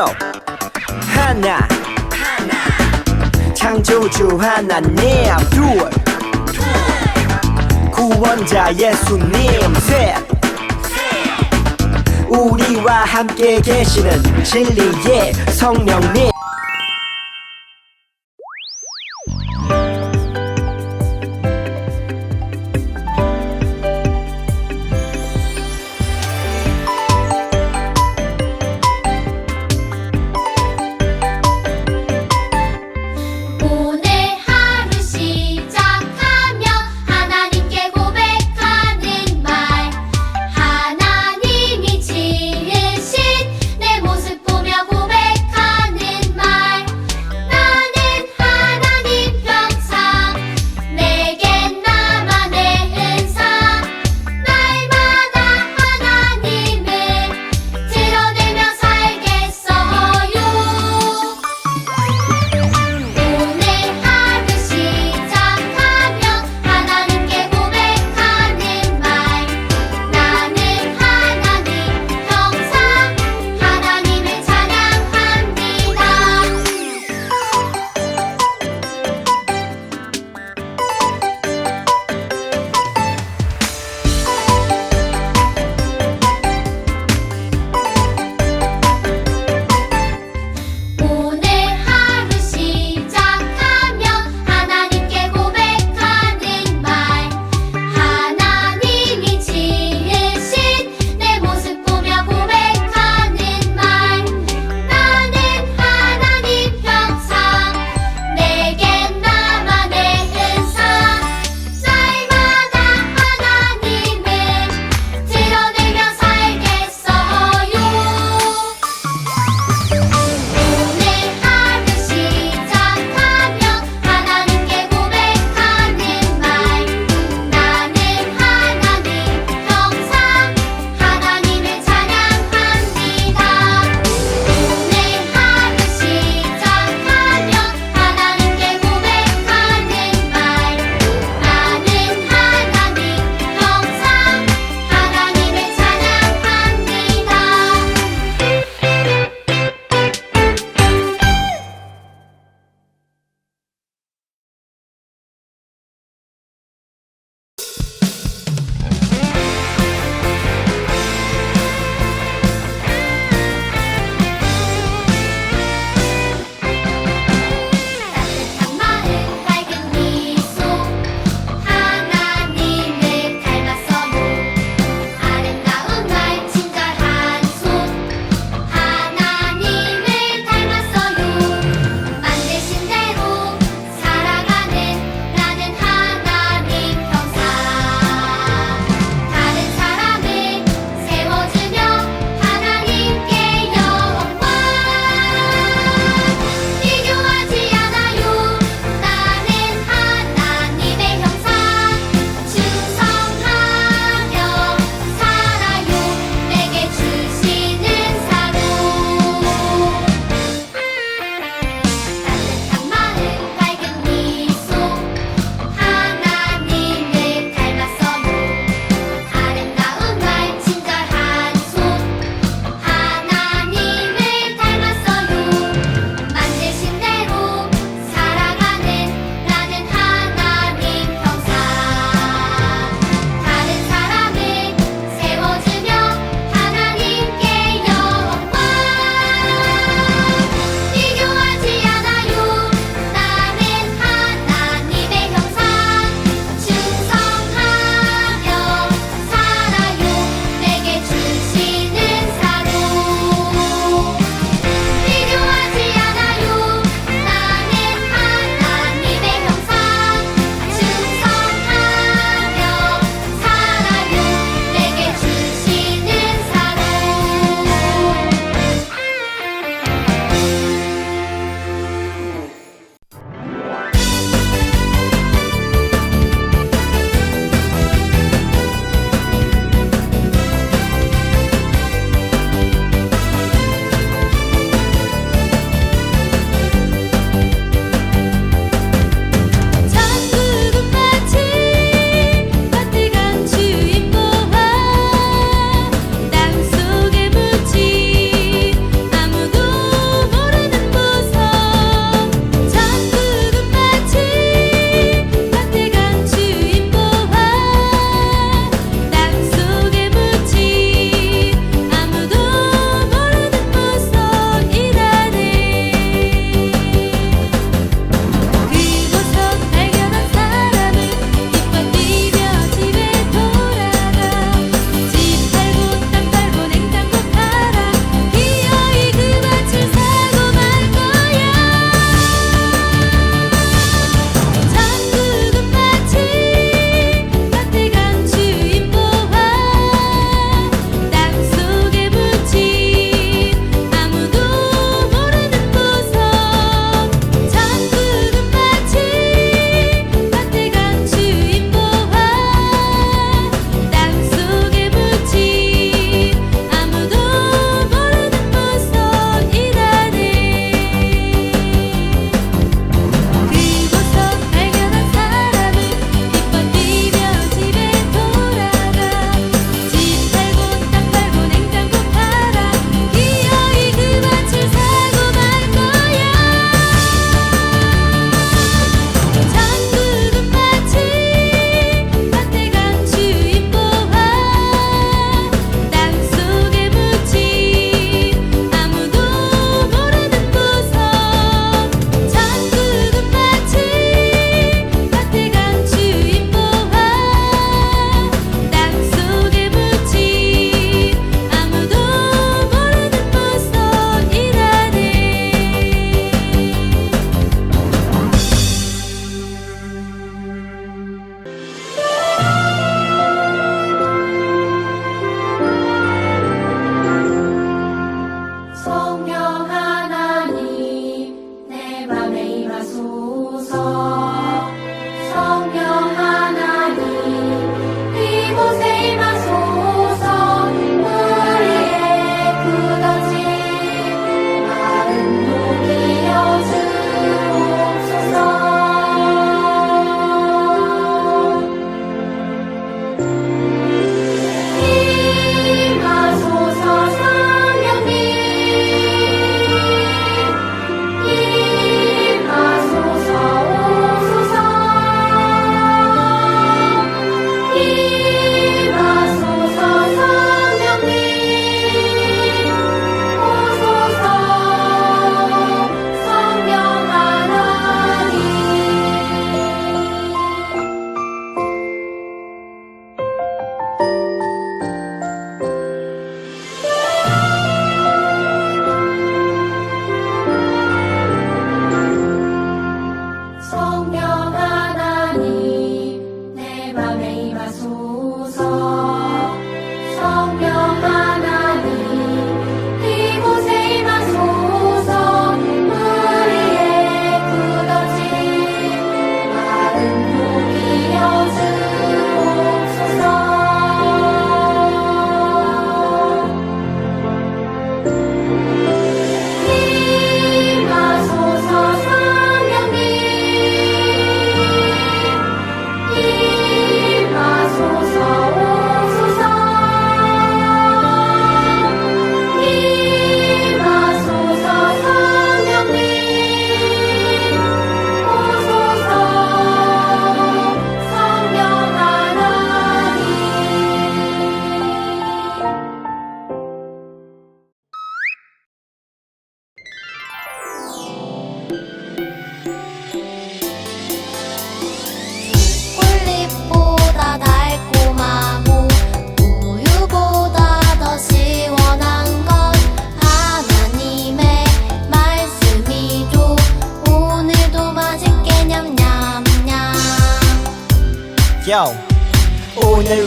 요. 하나. 창조주 하나님. 둘. 구원자 예수님. 셋. 우리와 함께 계시는 진리의 성령님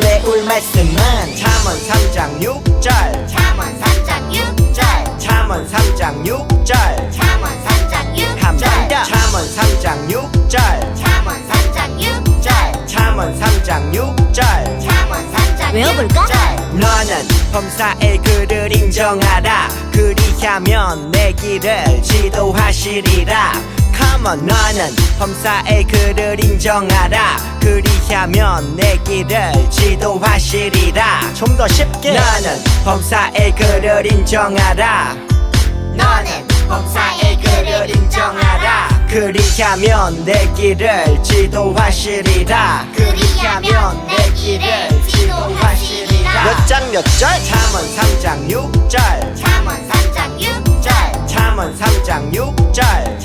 배울 말씀은 잠언 3장 6절. 잠언 3장 6절. 잠언 3장 6절. 잠언 3장 6절. 한번더 잠언 3장 6절. 잠언 3장 6절. 잠언 3장 6절. 잠언 3장 외워볼까? 6절. 너는 범사의 그를 인정하라. 그리하면 내 길을 지도하시리라 On 너는 범사의 그를 인정하라. 그리하면 내 길을 지도하시리라. 좀 더 쉽게. 너는 범사의 그를 인정하라. 너는 범사의 그를 인정하라. 그리하면 내 길을 지도하시리라. 그리하면 내 길을 지도하시리라. 몇 장 몇 절? 잠언 3장 6절. 잠언 3장 6절. 잠언 3장 6절 잠언 3장 6절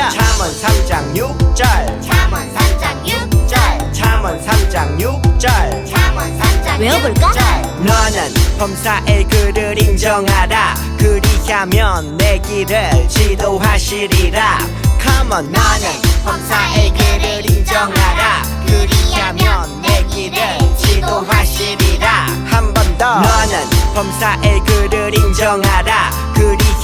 더 잠언 3장 6절. 잠언 3장 6절. 잠언 3장 6절. 잠언 3장 외워볼까? 6절. 너는 범사의 그를 인정하라. 그리하면 내 길을 지도하시리라. Come on. 너는 범사의 그를 인정하라. 그리하면 내 길을 지도하시리라. 한 번 더. 너는 범사의 그를 인정하라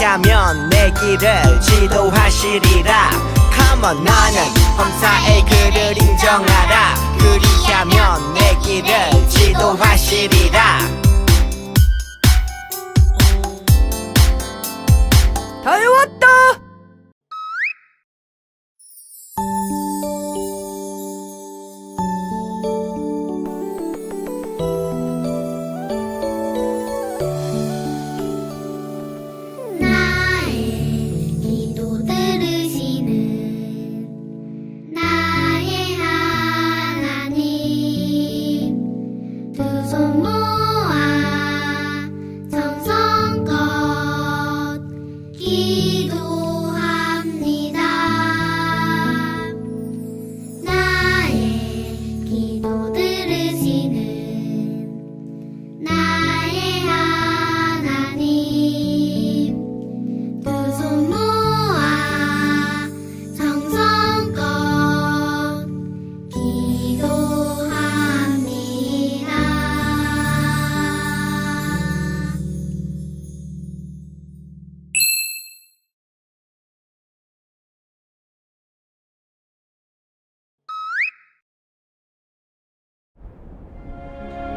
하면 내 길을 지도하시리라. Come on 너는 범사의 그를 인정하라. 그리하면 내 길을 지도하시리라. 다 외웠다.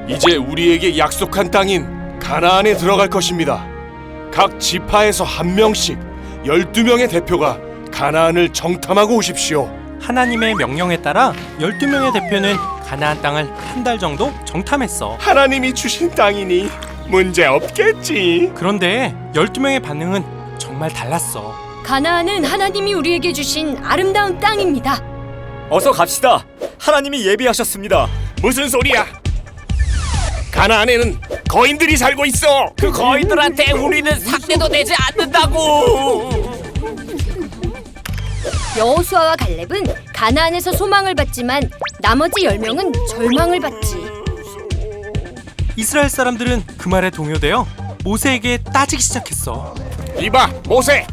이제 우리에게 약속한 땅인 가나안에 들어갈 것입니다. 각 지파에서 한 명씩 12명의 대표가 가나안을 정탐하고 오십시오. 하나님의 명령에 따라 12명의 대표는 가나안 땅을 한 달 정도 정탐했어. 하나님이 주신 땅이니 문제 없겠지. 그런데 12명의 반응은 정말 달랐어. 가나안은 하나님이 우리에게 주신 아름다운 땅입니다. 어서 갑시다. 하나님이 예비하셨습니다. 무슨 소리야? 가나안에는 거인들이 살고 있어. 그 거인들한테 우리는 상대도 내지 않는다고. 여호수아와 갈렙은 가나안에서 소망을 받지만 나머지 10명은 절망을 받지. 이스라엘 사람들은 그 말에 동요되어 모세에게 따지기 시작했어. 이봐, 모세.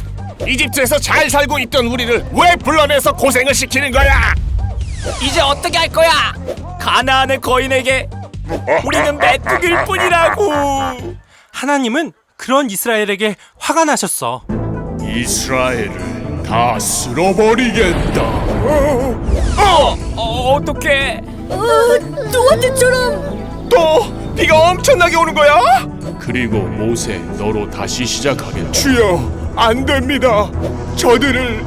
이집트에서 잘 살고 있던 우리를 왜 불러내서 고생을 시키는 거야? 이제 어떻게 할 거야? 가나안의 거인에게 우리는 메뚜기일 뿐이라고. 하나님은 그런 이스라엘에게 화가 나셨어. 이스라엘을 다 쓸어버리겠다. 어, 어 어떻게? 누가 때처럼 또 비가 엄청나게 오는 거야? 그리고 모세 너로 다시 시작하겠다. 주여 안 됩니다. 저들을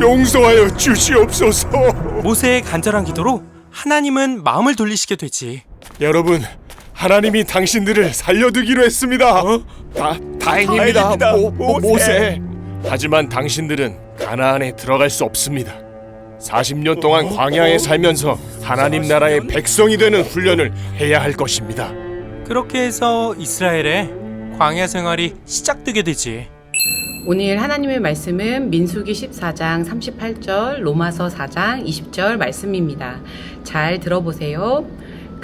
용서하여 주시옵소서. 모세의 간절한 기도로 하나님은 마음을 돌리시게 되지. 여러분 하나님이 당신들을 살려두기로 했습니다. 다 다행입니다. 다행입니다, 모, 모, 모세. 모세. 하지만 당신들은 가나안에 들어갈 수 없습니다. 40년 동안 광야에 살면서 하나님 나라의 백성이 되는 훈련을 해야 할 것입니다. 그렇게 해서 이스라엘의 광야 생활이 시작되게 되지. 오늘 하나님의 말씀은 민수기 14장 38절, 로마서 4장 20절 말씀입니다. 잘 들어보세요.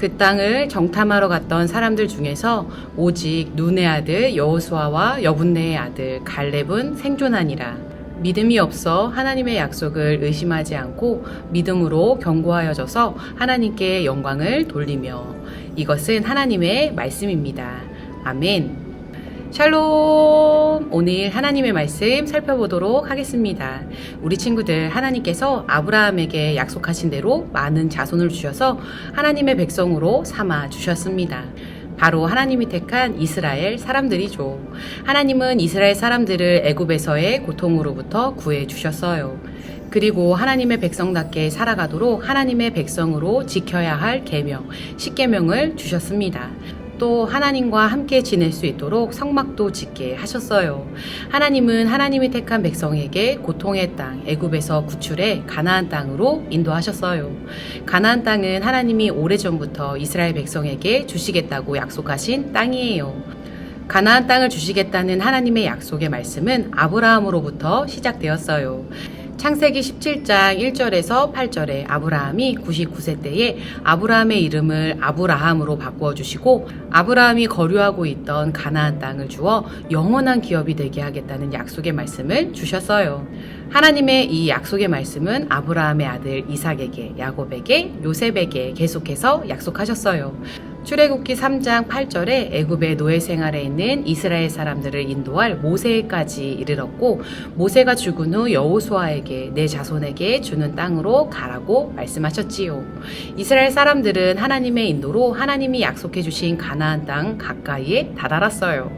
그 땅을 정탐하러 갔던 사람들 중에서 오직 눈의 아들 여호수아와 여분네의 아들 갈렙은 생존하니라. 믿음이 없어 하나님의 약속을 의심하지 않고 믿음으로 견고하여져서 하나님께 영광을 돌리며 이것은 하나님의 말씀입니다. 아멘. 샬롬! 오늘 하나님의 말씀 살펴보도록 하겠습니다. 우리 친구들 하나님께서 아브라함에게 약속하신 대로 많은 자손을 주셔서 하나님의 백성으로 삼아 주셨습니다. 바로 하나님이 택한 이스라엘 사람들이죠. 하나님은 이스라엘 사람들을 애굽에서의 고통으로부터 구해 주셨어요. 그리고 하나님의 백성답게 살아가도록 하나님의 백성으로 지켜야 할 계명, 십계명을 주셨습니다. 또 하나님과 함께 지낼 수 있도록 성막도 짓게 하셨어요. 하나님은 하나님이 택한 백성에게 고통의 땅 애굽에서 구출해 가나안 땅으로 인도하셨어요. 가나안 땅은 하나님이 오래전부터 이스라엘 백성에게 주시겠다고 약속하신 땅이에요. 가나안 땅을 주시겠다는 하나님의 약속의 말씀은 아브라함으로부터 시작되었어요. 창세기 17장 1절에서 8절에 아브라함이 99세 때에 아브라함의 이름을 아브라함으로 바꾸어 주시고 아브라함이 거류하고 있던 가나안 땅을 주어 영원한 기업이 되게 하겠다는 약속의 말씀을 주셨어요. 하나님의 이 약속의 말씀은 아브라함의 아들 이삭에게, 야곱에게, 요셉에게 계속해서 약속하셨어요. 출애굽기 3장 8절에 애굽의 노예 생활에 있는 이스라엘 사람들을 인도할 모세까지 이르렀고 모세가 죽은 후 여호수아에게 내 자손에게 주는 땅으로 가라고 말씀하셨지요. 이스라엘 사람들은 하나님의 인도로 하나님이 약속해 주신 가나안 땅 가까이에 다다랐어요.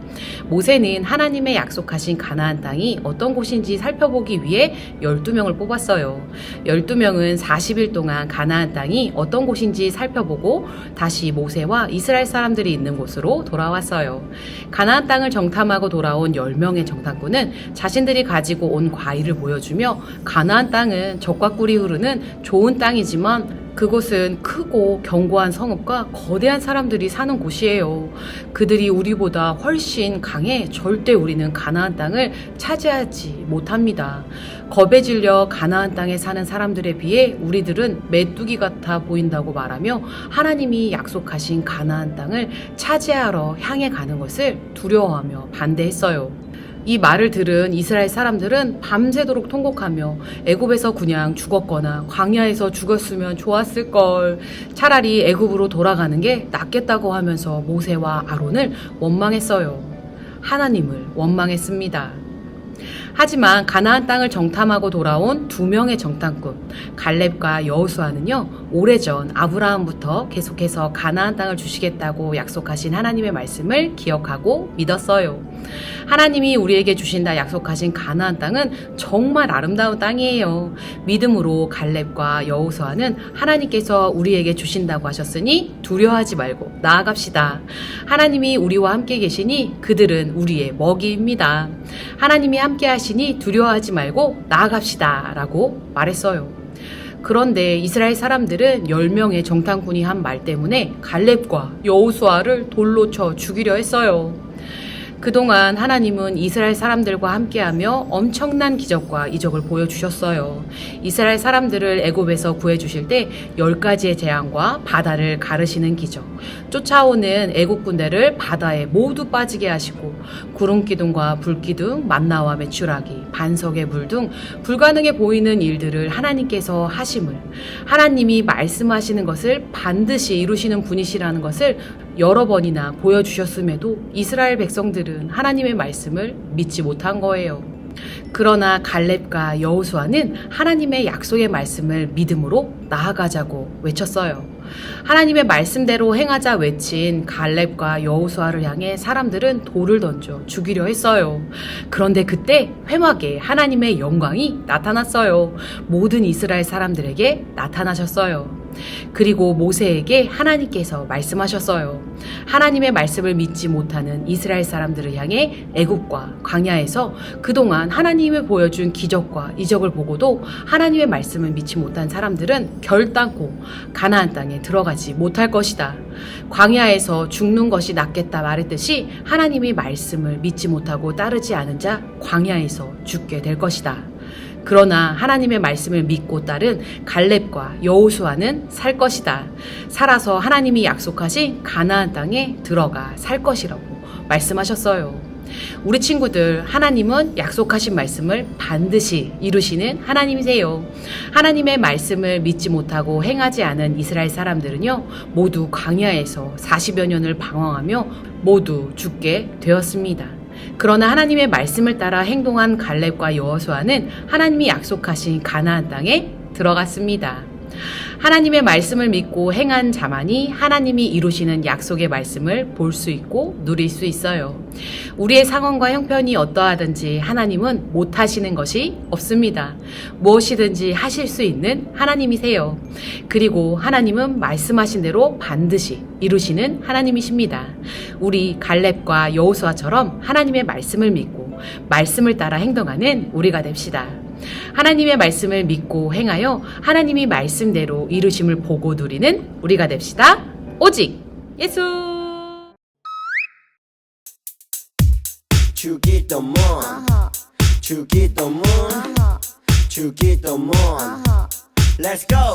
모세는 하나님의 약속하신 가나안 땅이 어떤 곳인지 살펴보기 위해 12명을 뽑았어요. 12명은 40일 동안 가나안 땅이 어떤 곳인지 살펴보고 다시 모세 와 이스라엘 사람들이 있는 곳으로 돌아왔어요. 가나안 땅을 정탐하고 돌아온 10명의 정탐꾼은 자신들이 가지고 온 과일을 보여주며 가나안 땅은 적과 꿀이 흐르는 좋은 땅이지만 그곳은 크고 견고한 성읍과 거대한 사람들이 사는 곳이에요. 그들이 우리보다 훨씬 강해 절대 우리는 가나안 땅을 차지하지 못합니다. 겁에 질려 가나안 땅에 사는 사람들에 비해 우리들은 메뚜기 같아 보인다고 말하며 하나님이 약속하신 가나안 땅을 차지하러 향해 가는 것을 두려워하며 반대했어요. 이 말을 들은 이스라엘 사람들은 밤새도록 통곡하며 애굽에서 그냥 죽었거나 광야에서 죽었으면 좋았을 걸 차라리 애굽으로 돌아가는 게 낫겠다고 하면서 모세와 아론을 원망했어요. 하나님을 원망했습니다. 하지만 가나안 땅을 정탐하고 돌아온 두 명의 정탐꾼 갈렙과 여호수아는요 오래전 아브라함부터 계속해서 가나안 땅을 주시겠다고 약속하신 하나님의 말씀을 기억하고 믿었어요. 하나님이 우리에게 주신다 약속하신 가나안 땅은 정말 아름다운 땅이에요. 믿음으로 갈렙과 여호수아는 하나님께서 우리에게 주신다고 하셨으니 두려워하지 말고 나아갑시다. 하나님이 우리와 함께 계시니 그들은 우리의 먹이입니다. 하나님이 함께 하시니 두려워하지 말고 나아갑시다. 라고 말했어요. 그런데 이스라엘 사람들은 10명의 정탐꾼이 한 말 때문에 갈렙과 여호수아를 돌로 쳐 죽이려 했어요. 그동안 하나님은 이스라엘 사람들과 함께하며 엄청난 기적과 이적을 보여주셨어요. 이스라엘 사람들을 애굽에서 구해주실 때열 가지의 재앙과 바다를 가르시는 기적, 쫓아오는 애굽 군대를 바다에 모두 빠지게 하시고 구름 기둥과 불 기둥, 만나와 메추라기, 반석의 물 등 불가능해 보이는 일들을 하나님께서 하심을 하나님이 말씀하시는 것을 반드시 이루시는 분이시라는 것을 여러 번이나 보여주셨음에도 이스라엘 백성들은 하나님의 말씀을 믿지 못한 거예요. 그러나 갈렙과 여호수아는 하나님의 약속의 말씀을 믿음으로 나아가자고 외쳤어요. 하나님의 말씀대로 행하자 외친 갈렙과 여호수아를 향해 사람들은 돌을 던져 죽이려 했어요. 그런데 그때 회막에 하나님의 영광이 나타났어요. 모든 이스라엘 사람들에게 나타나셨어요. 그리고 모세에게 하나님께서 말씀하셨어요. 하나님의 말씀을 믿지 못하는 이스라엘 사람들을 향해 애굽과 광야에서 그동안 하나님을 보여준 기적과 이적을 보고도 하나님의 말씀을 믿지 못한 사람들은 결단코 가나안 땅에 들어가지 못할 것이다. 광야에서 죽는 것이 낫겠다 말했듯이 하나님의 말씀을 믿지 못하고 따르지 않은 자 광야에서 죽게 될 것이다. 그러나 하나님의 말씀을 믿고 따른 갈렙과 여호수아는 살 것이다. 살아서 하나님이 약속하신 가나안 땅에 들어가 살 것이라고 말씀하셨어요. 우리 친구들, 하나님은 약속하신 말씀을 반드시 이루시는 하나님이세요. 하나님의 말씀을 믿지 못하고 행하지 않은 이스라엘 사람들은요, 모두 광야에서 40여 년을 방황하며 모두 죽게 되었습니다. 그러나 하나님의 말씀을 따라 행동한 갈렙과 여호수아는 하나님이 약속하신 가나안 땅에 들어갔습니다. 하나님의 말씀을 믿고 행한 자만이 하나님이 이루시는 약속의 말씀을 볼 수 있고 누릴 수 있어요. 우리의 상황과 형편이 어떠하든지 하나님은 못하시는 것이 없습니다. 무엇이든지 하실 수 있는 하나님이세요. 그리고 하나님은 말씀하신 대로 반드시 이루시는 하나님이십니다. 우리 갈렙과 여호수아처럼 하나님의 말씀을 믿고 말씀을 따라 행동하는 우리가 됩시다. 하나님의 말씀을 믿고 행하여 하나님이 말씀대로 이루심을 보고 누리는 우리가 됩시다. 오직 예수! 주기도문 주기도문 주기도문 Let's go